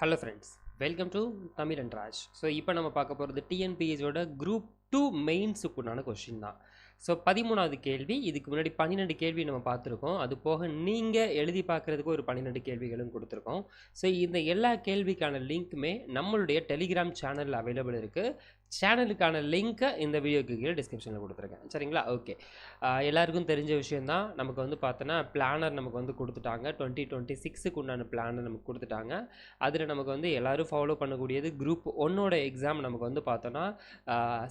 Hello friends welcome to Tamil and Raj so இப்போ நம்ம பார்க்க போகிறது டிஎன்பிஎஸோட குரூப் டூ மெயின்ஸுக்குண்டான கொஷின் தான். ஸோ பதிமூணாவது கேள்வி இதுக்கு முன்னாடி பன்னிரெண்டு கேள்வி நம்ம பார்த்துருக்கோம். அது போக நீங்கள் எழுதி பார்க்குறதுக்கு ஒரு பன்னிரெண்டு கேள்விகளும் கொடுத்துருக்கோம். ஸோ இந்த எல்லா கேள்விக்கான லிங்க்குமே நம்மளுடைய டெலிகிராம் சேனலில் அவைலபிள் இருக்குது சேனலுக்கான லிங்க்கை இந்த வீடியோக்கு கீழே டிஸ்கிரிப்ஷனில் கொடுத்துருக்கேன் சரிங்களா ஓகே எல்லாருக்கும் தெரிஞ்ச விஷயந்தான் நமக்கு வந்து பார்த்தோன்னா பிளானர் நமக்கு வந்து கொடுத்துட்டாங்க டுவெண்ட்டி டுவெண்ட்டி சிக்ஸுக்கு உண்டான பிளானர் நமக்கு கொடுத்துட்டாங்க அதில் நமக்கு வந்து எல்லோரும் ஃபாலோ பண்ணக்கூடியது குரூப் ஒன்னோட எக்ஸாம் நமக்கு வந்து பார்த்தோன்னா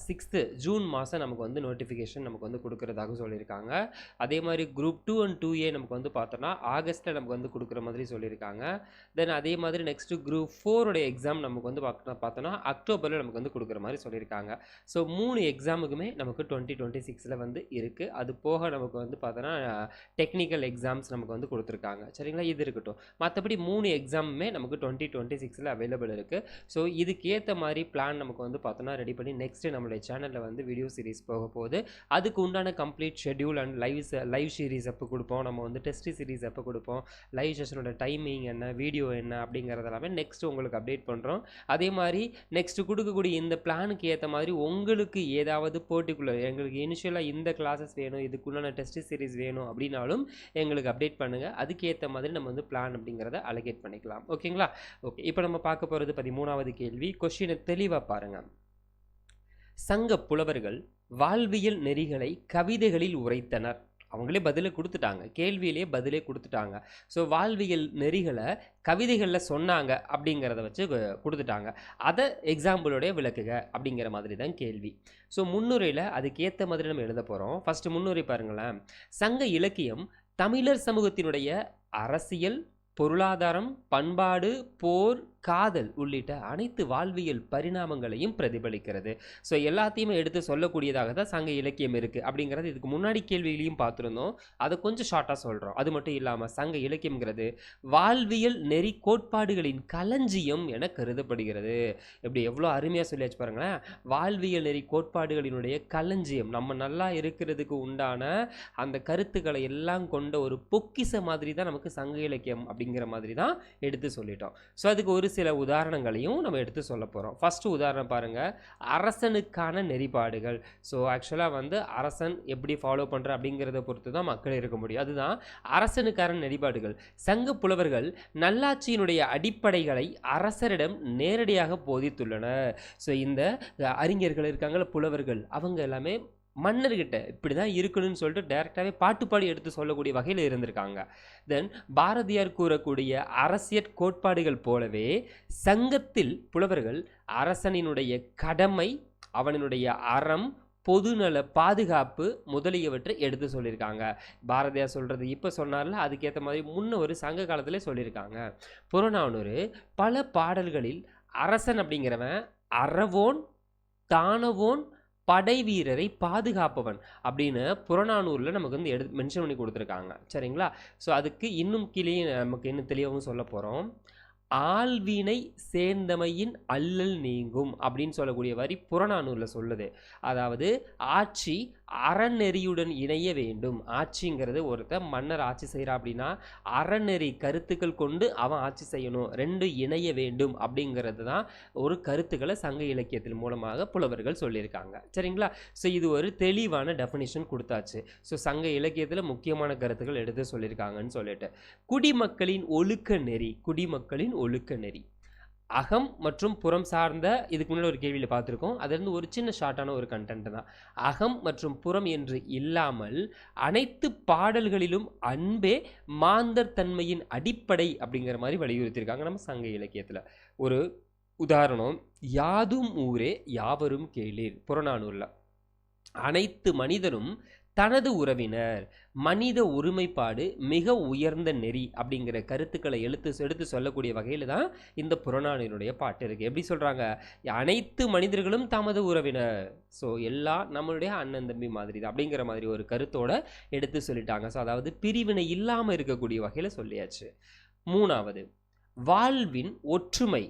சிக்ஸ்த்து ஜூன் மாதம் நமக்கு வந்து நோட்டிஃபிகேஷன் நமக்கு வந்து கொடுக்குறதாக சொல்லியிருக்காங்க அதே மாதிரி group two and two A நமக்கு வந்து பார்த்தோன்னா ஆகஸ்ட்டில் நமக்கு வந்து கொடுக்குற மாதிரி சொல்லியிருக்காங்க தென் அதே மாதிரி நெக்ஸ்ட்டு குரூப் ஃபோரோடைய எக்ஸாம் நமக்கு வந்து பார்த்தோன்னா அக்டோபரில் நமக்கு வந்து கொடுக்குற மாதிரி சொல்லியிருக்காங்க. ஸோ மூணு எக்ஸாமுக்குமே நமக்கு டுவெண்ட்டி டுவெண்ட்டி சிக்ஸில் வந்து இருக்குது அது போக நமக்கு வந்து பார்த்தோன்னா டெக்னிக்கல் எக்ஸாம்ஸ் நமக்கு வந்து கொடுத்துருக்காங்க. சரிங்களா? இது இருக்கட்டும். மற்றபடி மூணு எக்ஸாமுமே நமக்கு டுவெண்ட்டி டுவெண்ட்டி சிக்ஸில் அவைலபிள் இருக்குது ஸோ இதுக்கேற்ற மாதிரி பிளான் நமக்கு வந்து பார்த்தோன்னா ரெடி பண்ணி நெக்ஸ்ட்டு நம்மளுடைய சேனலில் வந்து வீடியோ சீரிஸ் போக போகுது. அதுக்கு உண்டான complete schedule and live live series அப்போ கொடுப்போம். நம்ம வந்து டெஸ்ட் சீரிஸ் அப்போ கொடுப்போம். லைவ் செஷனோட டைமிங் என்ன வீடியோ என்ன அப்படிங்கிறதெல்லாமே நெக்ஸ்ட் உங்களுக்கு அப்டேட் பண்ணுறோம் அதே மாதிரி நெக்ஸ்ட் கொடுக்கக்கூடிய இந்த பிளானுக்கு ஏற்ற மாதிரி உங்களுக்கு ஏதாவது போர்ட்டிகுலர் எங்களுக்கு இனிஷியலாக இந்த கிளாஸஸ் வேணும் இதுக்குள்ளான டெஸ்ட் சீரிஸ் வேணும் அப்படின்னாலும் எங்களுக்கு அப்டேட் பண்ணுங்கள் அதுக்கேற்ற மாதிரி நம்ம வந்து பிளான் அப்படிங்கிறத அலகேட் பண்ணிக்கலாம். ஓகேங்களா? ஓகே இப்போ நம்ம பார்க்க போகிறது பதிமூணாவது கேள்வி. கொஷினை தெளிவாக பாருங்கள் சங்க புலவர்கள் வாழ்வியல் நெறிகளை கவிதைகளில் உரைத்தனர். அவங்களே பதிலை கொடுத்துட்டாங்க. கேள்வியிலே பதிலே கொடுத்துட்டாங்க. ஸோ வாழ்வியல் நெறிகளை கவிதைகளில் சொன்னாங்க அப்படிங்கிறத வச்சு கொடுத்துட்டாங்க. அதை எக்ஸாம்பிளோடைய விளக்குக அப்படிங்கிற மாதிரி தான் கேள்வி. ஸோ முன்னுரையில் அதுக்கேற்ற மாதிரி நம்ம எழுத போகிறோம் ஃபஸ்ட்டு முன்னுரை பாருங்களேன். சங்க இலக்கியம் தமிழர் சமூகத்தினுடைய அரசியல் பொருளாதாரம் பண்பாடு போர் காதல் உள்ளிட்ட அனைத்து வாழ்வியல் பரிணாமங்களையும் பிரதிபலிக்கிறது. ஸோ எல்லாத்தையுமே எடுத்து சொல்லக்கூடியதாக தான் சங்க இலக்கியம் இருக்குது அப்படிங்கிறது இதுக்கு முன்னாடி கேள்விகளையும் பார்த்துருந்தோம். அதை கொஞ்சம் ஷார்ட்டாக சொல்கிறோம் அது மட்டும் இல்லாமல் சங்க இலக்கியம்ங்கிறது வாழ்வியல் நெறி கோட்பாடுகளின் களஞ்சியம் என கருதப்படுகிறது. இப்படி எவ்வளோ அருமையாக சொல்லியாச்சு பாருங்களேன். வாழ்வியல் நெறி கோட்பாடுகளினுடைய களஞ்சியம் நம்ம நல்லா இருக்கிறதுக்கு உண்டான அந்த கருத்துக்களை எல்லாம் கொண்ட ஒரு பொக்கிச மாதிரி தான் நமக்கு சங்க இலக்கியம் அப்படிங்கிற மாதிரி தான் எடுத்து சொல்லிட்டோம். ஸோ அதுக்கு ஒரு சில உதாரணங்களையும் நம்ம எடுத்து சொல்ல போகிறோம் ஃபஸ்ட்டு உதாரணம் பாருங்கள் அரசனுக்கான நெறிப்பாடுகள் ஸோ ஆக்சுவலாக வந்து அரசன் எப்படி ஃபாலோ பண்ணுற அப்படிங்கிறத பொறுத்து தான் மக்கள் இருக்க முடியும். அதுதான் அரசனுக்கான நெறிப்பாடுகள் சங்க புலவர்கள் நல்லாட்சியினுடைய அடிப்படைகளை அரசரிடம் நேரடியாக போதித்துள்ளனர். ஸோ இந்த அறிஞர்கள் இருக்காங்கள புலவர்கள் அவங்க எல்லாமே மன்னர்கிட்ட இப்படி தான் இருக்கணும்னு சொல்லிட்டு டைரெக்டாகவே பாட்டு பாடி எடுத்து சொல்லக்கூடிய வகையில் இருந்திருக்காங்க. தென் பாரதியார் கூறக்கூடிய அரசியற் கோட்பாடுகள் போலவே சங்கத்தில் புலவர்கள் அரசனினுடைய கடமை அவனினுடைய அறம் பொதுநல பாதுகாப்பு முதலியவற்றை எடுத்து சொல்லியிருக்காங்க. பாரதியார் சொல்கிறது இப்போ சொன்னார்ல அதுக்கேற்ற மாதிரி முன்ன ஒரு சங்க காலத்தில் சொல்லியிருக்காங்க. புறநானூறு பல பாடல்களில் அரசன் அப்படிங்கிறவன் அறவோன் தானவோன் படை வீரரை பாதுகாப்பவன் அப்படின்னு புறநானூரில் நமக்கு வந்து எடு மென்ஷன் பண்ணி கொடுத்துருக்காங்க. சரிங்களா? ஸோ அதுக்கு இன்னும் கீழே நமக்கு இன்னும் தெளிவாகவும் சொல்ல போகிறோம் ஆழ்வினை சேர்ந்தமையின் அல்லல் நீங்கும் அப்படின்னு சொல்லக்கூடிய வரி புறநானூரில் சொல்லுது. அதாவது ஆட்சி அறநெறியுடன் இணைய வேண்டும். ஆட்சிங்கிறது ஒருத்தர் மன்னர் ஆட்சி செய்கிறா அப்படின்னா அறநெறி கருத்துக்கள் கொண்டு அவன் ஆட்சி செய்யணும். ரெண்டு இணைய வேண்டும் அப்படிங்கிறது தான் ஒரு கருத்துக்களை சங்க இலக்கியத்தின் மூலமாக புலவர்கள் சொல்லியிருக்காங்க. சரிங்களா? ஸோ இது ஒரு தெளிவான டெஃபினிஷன் கொடுத்தாச்சு. ஸோ சங்க இலக்கியத்தில் முக்கியமான கருத்துக்கள் எடுத்து சொல்லியிருக்காங்கன்னு சொல்லிட்டு. குடிமக்களின் ஒழுக்க நெறி குடிமக்களின் ஒழுக்க நெறி. அகம் மற்றும் புறம் சார்ந்த இதுக்கு முன்னாடி ஒரு கேள்வியில் பார்த்துருக்கோம். அதுலேருந்து ஒரு சின்ன ஷார்ட்டான ஒரு கண்டென்ட் தான். அகம் மற்றும் புறம் என்று இல்லாமல் அனைத்து பாடல்களிலும் அன்பே மாந்தர் தன்மையின் அடிப்படை அப்படிங்கிற மாதிரி வலியுறுத்தியிருக்காங்க நம்ம சங்க இலக்கியத்தில். ஒரு உதாரணம் யாதும் ஊரே யாவரும் கேளீர் புறநானூரில். அனைத்து மனிதரும் தனது உறவினர் மனித ஒருமைப்பாடு மிக உயர்ந்த நெறி அப்படிங்கிற கருத்துக்களை எழுத்து எடுத்து சொல்லக்கூடிய வகையில் தான் இந்த புறநானூருடைய பாட்டு இருக்குது எப்படி சொல்கிறாங்க அனைத்து மனிதர்களும் தமது உறவினர். ஸோ எல்லாம் நம்மளுடைய அண்ணன் தம்பி மாதிரி தான் அப்படிங்கிற மாதிரி ஒரு கருத்தோட எடுத்து சொல்லிட்டாங்க. ஸோ அதாவது பிரிவினை இல்லாமல் இருக்கக்கூடிய வகையில் சொல்லியாச்சு. மூணாவது வாழ்வின் ஒற்றுமை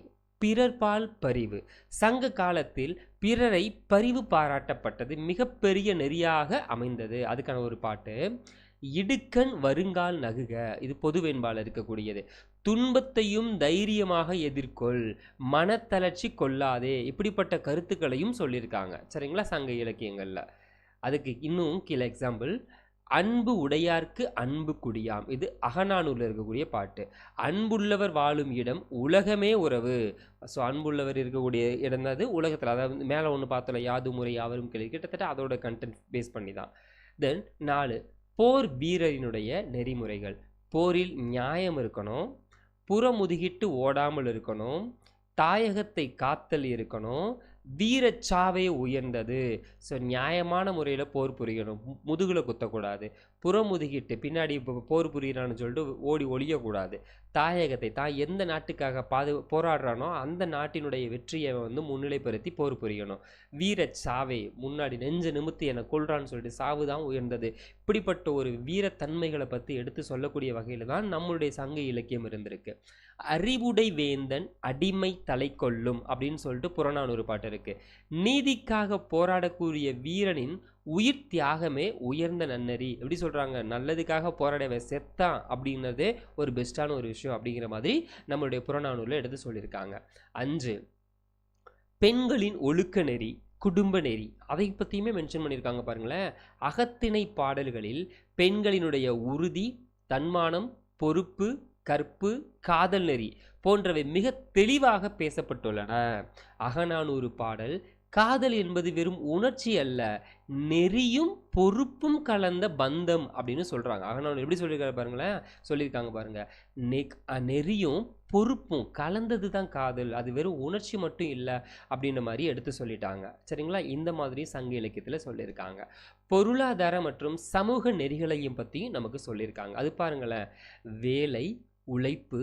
பிறர்பால் பரிவு சங்க காலத்தில் பிறரை பரிவு பாராட்டப்பட்டது மிகப்பெரிய நெறியாக அமைந்தது. அதுக்கான ஒரு பாட்டு இடுக்கண் வருங்கால் நகுக இது பொது வேண்பால் இருக்கக்கூடியது. துன்பத்தையும் தைரியமாக எதிர்கொள் மனத்தளர்ச்சி கொள்ளாதே இப்படிப்பட்ட கருத்துக்களையும் சொல்லியிருக்காங்க. சரிங்களா? சங்க இலக்கியங்களில். அதுக்கு இன்னும் கீழே எக்ஸாம்பிள் அன்பு உடையார்க்கு அன்பு குடியாம். இது அகநானூரில் இருக்கக்கூடிய பாட்டு. அன்புள்ளவர் வாழும் இடம் உலகமே உறவு. ஸோ அன்புள்ளவர் இருக்கக்கூடிய இடம் தான் அது உலகத்தில். அதாவது மேலே ஒன்று பார்த்தோம்ல யாது முறை யாவரும் கேள்வி. கிட்டத்தட்ட அதோட கண்டென்ட் பேஸ் பண்ணி தான். தென் நாலு போர் வீரரினுடைய நெறிமுறைகள். போரில் நியாயம் இருக்கணும். புறமுதுகிட்டு ஓடாமல் இருக்கணும். தாயகத்தை காத்தல் இருக்கணும். வீரச்சாவே உயர்ந்தது. ஸோ நியாயமான முறையில் போர் புரியணும். முதுகில் குத்தக்கூடாது. புறமுதுகிட்டு பின்னாடி இப்போ போர் புரியிறான்னு சொல்லிட்டு ஓடி ஒழியக்கூடாது தாயகத்தை தான் எந்த நாட்டுக்காக பாது போராடுறானோ அந்த நாட்டினுடைய வெற்றியை வந்து முன்னிலைப்படுத்தி போர் புரியணும். வீர சாவே முன்னாடி நெஞ்சு நிமித்து என்னை கொள்றான்னு சொல்லிட்டு சாவு தான் உயர்ந்தது. இப்படிப்பட்ட ஒரு வீரத்தன்மைகளை பற்றி எடுத்து சொல்லக்கூடிய வகையில் தான் நம்மளுடைய சங்க இலக்கியம் இருந்திருக்கு. அறிவுடை வேந்தன் அடிமை தலை கொள்ளும் அப்படின்னு சொல்லிட்டு புறநானூறு பாட்டு இருக்கு. நீதிக்காக போராடக்கூடிய வீரனின் உயிர் தியாகமே உயர்ந்த நன்னறி. எப்படி சொல்கிறாங்க நல்லதுக்காக போராடவன் செத்தான் அப்படின்னதே ஒரு பெஸ்ட்டான ஒரு விஷயம் அப்படிங்கிற மாதிரி நம்மளுடைய புறநானூரில் எடுத்து சொல்லியிருக்காங்க. அஞ்சு பெண்களின் ஒழுக்க நெறி குடும்ப நெறி அதை பற்றியுமே மென்ஷன் பண்ணியிருக்காங்க பாருங்களேன். அகத்திணை பாடல்களில் பெண்களினுடைய உறுதி தன்மானம் பொறுப்பு கற்பு காதல் நெறி. போன்றவை மிக தெளிவாக பேசப்பட்டுள்ளன. அகநானூறு பாடல் காதல் என்பது வெறும் உணர்ச்சி அல்ல நெறியும் பொறுப்பும் கலந்த பந்தம் அப்படின்னு சொல்கிறாங்க அகநானூறு எப்படி சொல்லியிருக்காரு பாருங்களேன்? சொல்லியிருக்காங்க பாருங்கள் நெ நெறியும் பொறுப்பும் கலந்தது தான் காதல் அது வெறும் உணர்ச்சி மட்டும் இல்லை அப்படின்ற மாதிரி எடுத்து சொல்லிட்டாங்க. சரிங்களா? இந்த மாதிரி சங்க இலக்கியத்தில் சொல்லியிருக்காங்க. பொருளாதார மற்றும் சமூக நெறிகளையும் பற்றியும் நமக்கு சொல்லியிருக்காங்க. அது பாருங்களேன். வேலை உழைப்பு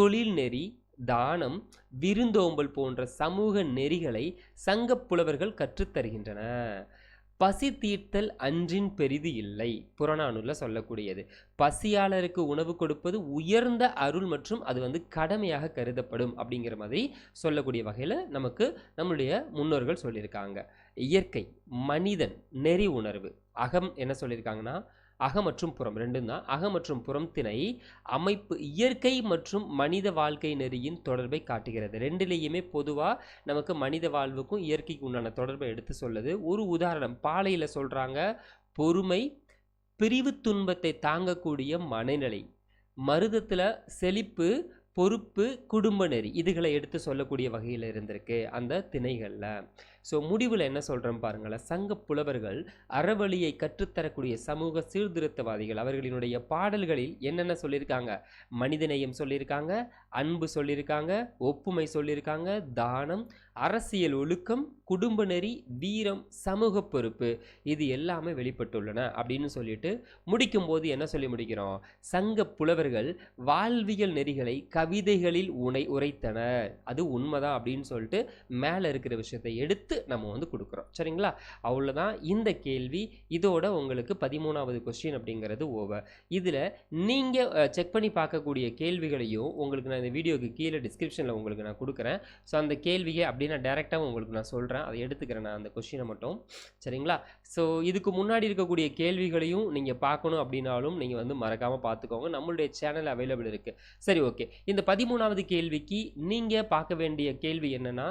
தொழில் நெறி தானம் விருந்தோம்பல் போன்ற சமூக நெறிகளை சங்கப் புலவர்கள் கற்றுத்தருகின்றன பசி தீர்த்தல் அன்றின் பெரிது இல்லை புறநானூரில் சொல்லக்கூடியது. பசியாளருக்கு உணவு கொடுப்பது உயர்ந்த அருள் மற்றும் அது வந்து கடமையாக கருதப்படும் அப்படிங்கிற மாதிரி சொல்லக்கூடிய வகையில் நமக்கு நம்மளுடைய முன்னோர்கள் சொல்லியிருக்காங்க. இயற்கை மனிதன் நெறி உணர்வு. அகம் என்ன சொல்லியிருக்காங்கன்னா அக மற்றும் புறம் ரெண்டும் தான். அக மற்றும் புறம் திணை அமைப்பு இயற்கை மற்றும் மனித வாழ்க்கை நெறியின் தொடர்பை காட்டுகிறது. ரெண்டுலேயுமே பொதுவாக நமக்கு மனித வாழ்வுக்கும் இயற்கைக்கு உண்டான தொடர்பை எடுத்து சொல்லுது. ஒரு உதாரணம் பாலையில் சொல்கிறாங்க பொறுமை பிரிவு துன்பத்தை தாங்கக்கூடிய மனநிலை மருதத்தில் செழிப்பு பொறுப்பு குடும்ப நெறி இதுகளை எடுத்து சொல்லக்கூடிய வகையில் இருந்திருக்கு அந்த திணைகளில். ஸோ முடிவில் என்ன சொல்கிறேன் பாருங்களேன். சங்க புலவர்கள் அறவழியை கற்றுத்தரக்கூடிய சமூக சீர்திருத்தவாதிகள். அவர்களினுடைய பாடல்களில் என்னென்ன சொல்லியிருக்காங்க? மனிதநேயம் சொல்லியிருக்காங்க அன்பு சொல்லியிருக்காங்க ஒப்புமை சொல்லியிருக்காங்க தானம் அரசியல் ஒழுக்கம் குடும்ப நெறி வீரம் சமூக பொறுப்பு இது எல்லாமே வெளிப்பட்டுள்ளன அப்படின்னு சொல்லிட்டு முடிக்கும்போது என்ன சொல்லி முடிக்கிறோம்? சங்க புலவர்கள் வாழ்வியல் நெறிகளை கவிதைகளில் உனை உரைத்தனர். அது உண்மைதான் அப்படின்னு சொல்லிட்டு மேலே இருக்கிற விஷயத்தை எடுத்து நம்ம வந்து கொடுக்குறோம். சரிங்களா? அவ்வளோதான் இந்த கேள்வி இதோட உங்களுக்கு பதிமூணாவது கொஸ்டின் அப்படிங்கிறது ஓவர் இதில் நீங்கள் செக் பண்ணி பார்க்கக்கூடிய கேள்விகளையும் உங்களுக்கு நான் இந்த வீடியோக்கு கீழே டிஸ்கிரிப்ஷனில் உங்களுக்கு நான் கொடுக்குறேன். ஸோ அந்த கேள்வியை அப்படியே நான் டேரெக்டாக உங்களுக்கு நான் சொல்கிறேன் அதை எடுத்துக்கிறேன் நான் அந்த கொஸ்டினை மட்டும். சரிங்களா? ஸோ இதுக்கு முன்னாடி இருக்கக்கூடிய கேள்விகளையும் நீங்கள் பார்க்கணும் அப்படின்னாலும் நீங்கள் வந்து மறக்காமல் பார்த்துக்கோங்க. நம்மளுடைய சேனல் அவைலபிள் இருக்குது சரி ஓகே இந்த பதிமூணாவது கேள்விக்கு நீங்கள் பார்க்க வேண்டிய கேள்வி என்னென்னா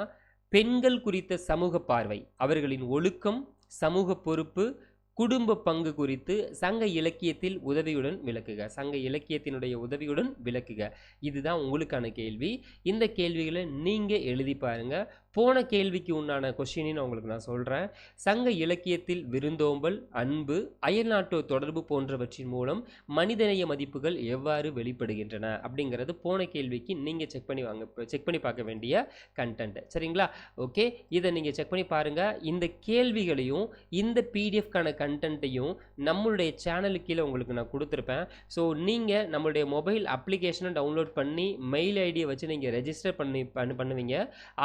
பெண்கள் குறித்த சமூக பார்வை அவர்களின் ஒழுக்கம் சமூக பொறுப்பு குடும்ப பங்கு குறித்து சங்க இலக்கியத்தில் உதவியுடன் விளக்குக. சங்க இலக்கியத்தினுடைய உதவியுடன் விளக்குக. இதுதான் உங்களுக்கான கேள்வி. இந்த கேள்விகளை நீங்கள் எழுதி பாருங்கள் போன கேள்விக்கு உண்டான கொஷினின்னு உங்களுக்கு நான் சொல்கிறேன் சங்க இலக்கியத்தில் விருந்தோம்பல் அன்பு அயல்நாட்டு தொடர்பு போன்றவற்றின் மூலம் மனிதநேய மதிப்புகள் எவ்வாறு வெளிப்படுகின்றன அப்படிங்கிறது போன கேள்விக்கு நீங்கள் செக் பண்ணி வாங்க செக் பண்ணி பார்க்க வேண்டிய கண்டென்ட் சரிங்களா? ஓகே இதை நீங்கள் செக் பண்ணி பாருங்கள் இந்த கேள்விகளையும் இந்த பிடிஎஃப்கான கண்டென்ட்டையும் நம்மளுடைய சேனலுக்கு கீழே உங்களுக்கு நான் கொடுத்துருப்பேன். ஸோ நீங்கள் நம்மளுடைய மொபைல் அப்ளிகேஷனை டவுன்லோட் பண்ணி மெயில் ஐடியை வச்சு நீங்கள் ரெஜிஸ்டர் பண்ணி பண்ணுவீங்க.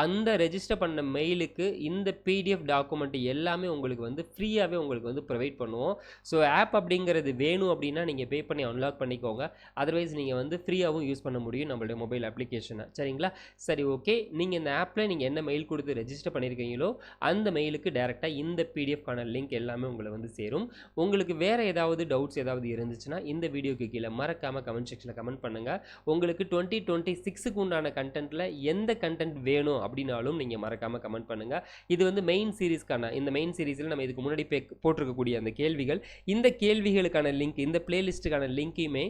அந்த ரெஜி ரெஜிஸ்டர் பண்ண மெயிலுக்கு இந்த பிடிஎஃப் டாக்குமெண்ட் எல்லாமே உங்களுக்கு வந்து ஃப்ரீயாகவே உங்களுக்கு வந்து ப்ரொவைட் பண்ணுவோம். ஸோ ஆப் அப்படிங்கிறது வேணும் அப்படின்னா நீங்கள் பே பண்ணி அன்லாக் பண்ணிக்கோங்க. அதர்வைஸ் நீங்கள் வந்து ஃப்ரீயாகவும் யூஸ் பண்ண முடியும் நம்மளுடைய மொபைல் அப்ளிகேஷனை சரிங்களா? சரி ஓகே நீங்கள் இந்த ஆப்பில் நீங்கள் என்ன மெயில் கொடுத்து ரெஜிஸ்டர் பண்ணியிருக்கீங்களோ அந்த மெயிலுக்கு டேரெக்டாக இந்த பிடிஎஃப்கான லிங்க் எல்லாமே உங்களை வந்து சேரும். உங்களுக்கு வேறு ஏதாவது டவுட்ஸ் ஏதாவது இருந்துச்சுன்னா இந்த வீடியோக்கு கீழே மறக்காமல் கமெண்ட் செக்ஷனில் கமெண்ட் பண்ணுங்கள் உங்களுக்கு டுவெண்ட்டி டுவெண்ட்டி சிக்ஸுக்கு உண்டான கண்டென்ட்டில் எந்த கண்டென்ட் வேணும் அப்படின்னாலும் நீங்கள் மறக்காமல் கமெண்ட் பண்ணுங்கள் இது வந்து மெயின் சீரிஸ்க்கான இந்த மெயின் சீரீஸில் நம்ம இதுக்கு முன்னாடி பே போட்டிருக்கக்கூடிய அந்த கேள்விகள் இந்த கேள்விகளுக்கான லிங்க் இந்த பிளேலிஸ்ட்டுக்கான லிங்க்கையுமே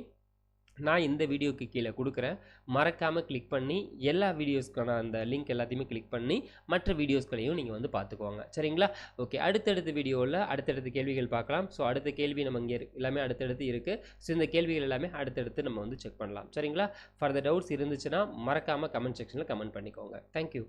நான் இந்த வீடியோக்கு கீழே கொடுக்குறேன். மறக்காமல் கிளிக் பண்ணி எல்லா வீடியோஸ்க்கான அந்த லிங்க் எல்லாத்தையுமே கிளிக் பண்ணி மற்ற வீடியோஸ்களையும் நீங்கள் வந்து பார்த்துக்கோங்க. சரிங்களா? ஓகே அடுத்தடுத்த வீடியோவில் அடுத்தடுத்த கேள்விகள் பார்க்கலாம். ஸோ அடுத்த கேள்வி நம்ம இங்கே எல்லாமே அடுத்தடுத்து இருக்குது ஸோ இந்த கேள்விகள் எல்லாமே அடுத்தடுத்து நம்ம வந்து செக் பண்ணலாம். சரிங்களா? ஃபர்தர் டவுட்ஸ் இருந்துச்சுன்னா மறக்காமல் கமெண்ட் செக்ஷனில் கமெண்ட் பண்ணிக்கோங்க. தேங்க்யூ